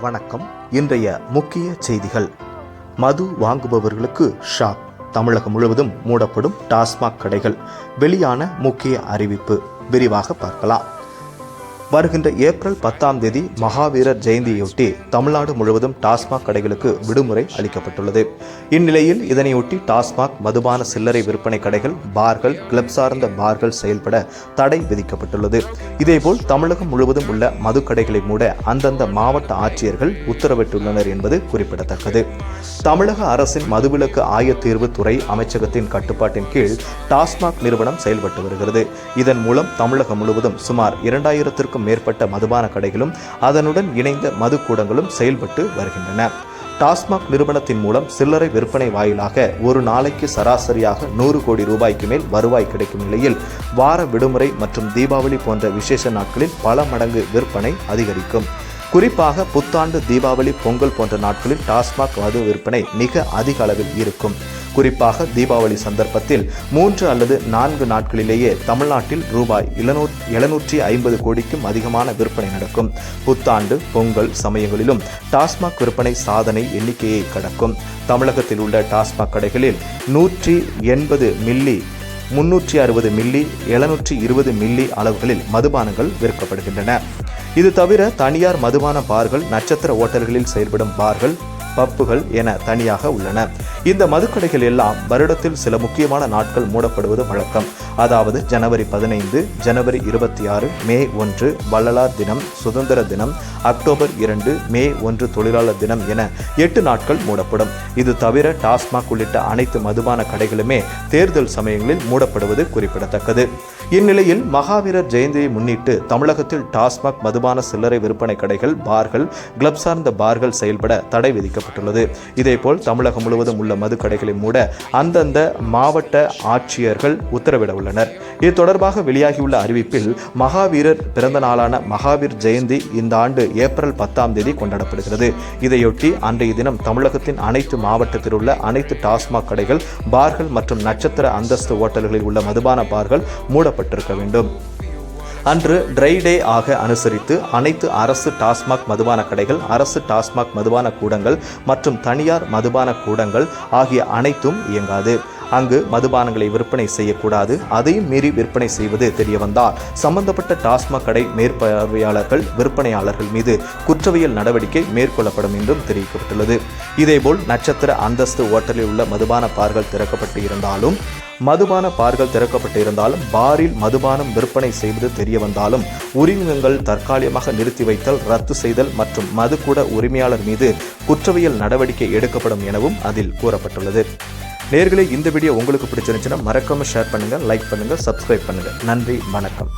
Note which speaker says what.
Speaker 1: வணக்கம். இன்றைய முக்கிய செய்திகள். மது வாங்குபவர்களுக்கு ஷாக். தமிழகம் முழுவதும் மூடப்படும் டாஸ்மாக் கடைகள். வெளியான முக்கிய அறிவிப்பு. விரிவாக பார்க்கலாம். வருகின்ற ஏப்ரல் பத்தாம் தேதி மகாவீரர் ஜெயந்தியொட்டி தமிழ்நாடு முழுவதும் டாஸ்மாக் கடைகளுக்கு விடுமுறை அளிக்கப்பட்டுள்ளது. இந்நிலையில் இதனையொட்டி டாஸ்மாக் மதுபான சில்லறை விற்பனை கடைகள் பார்கள் கிளப் சார்ந்த பார்கள் செயல்பட தடை விதிக்கப்பட்டுள்ளது. இதேபோல் தமிழகம் முழுவதும் உள்ள மதுக்கடைகளை மூட அந்தந்த மாவட்ட ஆட்சியர்கள் உத்தரவிட்டுள்ளனர் என்பது குறிப்பிடத்தக்கது. தமிழக அரசின் மதுவிலக்கு ஆயத்தீர்வு துறை அமைச்சகத்தின் கட்டுப்பாட்டின் கீழ் டாஸ்மாக் நிறுவனம் செயல்பட்டு வருகிறது. இதன் மூலம் தமிழகம் முழுவதும் சுமார் இரண்டாயிரத்திற்கும் மேற்பட்ட மதுபான கடைகளும் அதனுடன் இணைந்த மதுக்கூடங்களும் செயல்பட்டு வருகின்றன. டாஸ்மாக் நிறுவனத்தின் மூலம் சில்லறை விற்பனை வாயிலாக ஒரு நாளைக்கு சராசரியாக நூறு கோடி ரூபாய்க்கு மேல் வருவாய் கிடைக்கும் நிலையில் வார விடுமுறை மற்றும் தீபாவளி போன்ற விசேஷ நாட்களில் பல மடங்கு விற்பனை அதிகரிக்கும். குறிப்பாக புத்தாண்டு தீபாவளி பொங்கல் போன்ற நாட்களில் டாஸ்மாக் மது விற்பனை மிக அதிக அளவில் இருக்கும். குறிப்பாக தீபாவளி சந்தர்ப்பத்தில் மூன்று அல்லது நான்கு நாட்களிலேயே தமிழ்நாட்டில் ரூபாய் எழுநூற்றி ஐம்பது கோடிக்கும் அதிகமான விற்பனை நடக்கும். புத்தாண்டு பொங்கல் சமயங்களிலும் டாஸ்மாக் விற்பனை சாதனை எண்ணிக்கையை கடக்கும். தமிழகத்தில் உள்ள டாஸ்மாக் கடைகளில் நூற்றி எண்பது மில்லி முன்னூற்றி அறுபது மில்லி எழுநூற்றி இருபது மில்லி அளவுகளில் மதுபானங்கள் விற்கப்படுகின்றன. இது தவிர தனியார் மதுபான பார்கள் நட்சத்திர ஓட்டல்களில் செயல்படும் பார்கள் பப்புகள் என தனியாக உள்ளன. இந்த மதுக்கடைகள் எல்லாம் வருடத்தில் சில முக்கியமான நாட்கள் மூடப்படுவது வழக்கம். அதாவது ஜனவரி பதினைந்து ஜனவரி இருபத்தி ஆறு மே ஒன்று வள்ளலார் தினம் சுதந்திர தினம் அக்டோபர் இரண்டு மே ஒன்று தொழிலாளர் தினம் என எட்டு நாட்கள் மூடப்படும். இது தவிர டாஸ்மாக் உள்ளிட்ட அனைத்து மதுபான கடைகளுமே தேர்தல் சமயங்களில் மூடப்படுவது குறிப்பிடத்தக்கது. இந்நிலையில் மகாவீரர் ஜெயந்தியை முன்னிட்டு தமிழகத்தில் டாஸ்மாக் மதுபான சில்லறை விற்பனை கடைகள் பார்கள் கிளப் சார்ந்த பார்கள் செயல்பட தடை விதிக்கப்பட்டுள்ளது இதேபோல் தமிழகம் முழுவதும் உள்ள மது கடைகளை மூட அந்தந்த மாவட்ட ஆட்சியர்கள் உத்தரவிட உள்ளனர். இது தொடர்பாக வெளியாகியுள்ள அறிவிப்பில் மகாவீரர் பிறந்த நாளான மகாவீர் ஜெயந்தி இந்த ஆண்டு ஏப்ரல் பத்தாம் தேதி கொண்டாடப்படுகிறது. இதையொட்டி அன்றைய தினம் தமிழகத்தின் அனைத்து மாவட்டத்தில் உள்ள அனைத்து டாஸ்மாக் கடைகள் பார்கள் மற்றும் நட்சத்திர அந்தஸ்து ஓட்டல்களில் உள்ள மதுபான பார்கள் மூடப்பட்டிருக்க வேண்டும். அன்று ட்ரை டே ஆக அனுசரித்து அனைத்து அரசு டாஸ்மாக் மதுபான கடைகள் அரசு டாஸ்மாக் மதுபான கூடங்கள் மற்றும் தனியார் மதுபான கூடங்கள் ஆகிய அனைத்தும் இயங்காது. அங்கு மதுபானங்களை விற்பனை செய்யக்கூடாது. அதையும் மீறி விற்பனை செய்வது தெரியவந்தால் சம்பந்தப்பட்ட டாஸ்மாக் கடை மேற்பார்வையாளர்கள் விற்பனையாளர்கள் மீது குற்றவியல் நடவடிக்கை மேற்கொள்ளப்படும் என்றும் தெரிவிக்கப்பட்டுள்ளது. இதேபோல் நட்சத்திர அந்தஸ்து ஓட்டலில் உள்ள மதுபான பார்கள் திறக்கப்பட்டு இருந்தாலும் மதுபான பார்கள் திறக்கப்பட்டு இருந்தாலும் பாரில் மதுபானம் விற்பனை செய்வது தெரிய வந்தாலும் உரிமங்கள் தற்காலிகமாக நிறுத்தி வைத்தல் ரத்து செய்தல் மற்றும் மதுக்கூட உரிமையாளர் மீது குற்றவியல் நடவடிக்கை எடுக்கப்படும் எனவும் அதில் கூறப்பட்டுள்ளது. நேர்களே இந்த வீடியோ உங்களுக்கு பிடிச்சிருந்துச்சுன்னா மறக்காமல் ஷேர் பண்ணுங்கள் லைக் பண்ணுங்கள் சப்ஸ்கிரைப் பண்ணுங்கள் நன்றி வணக்கம்.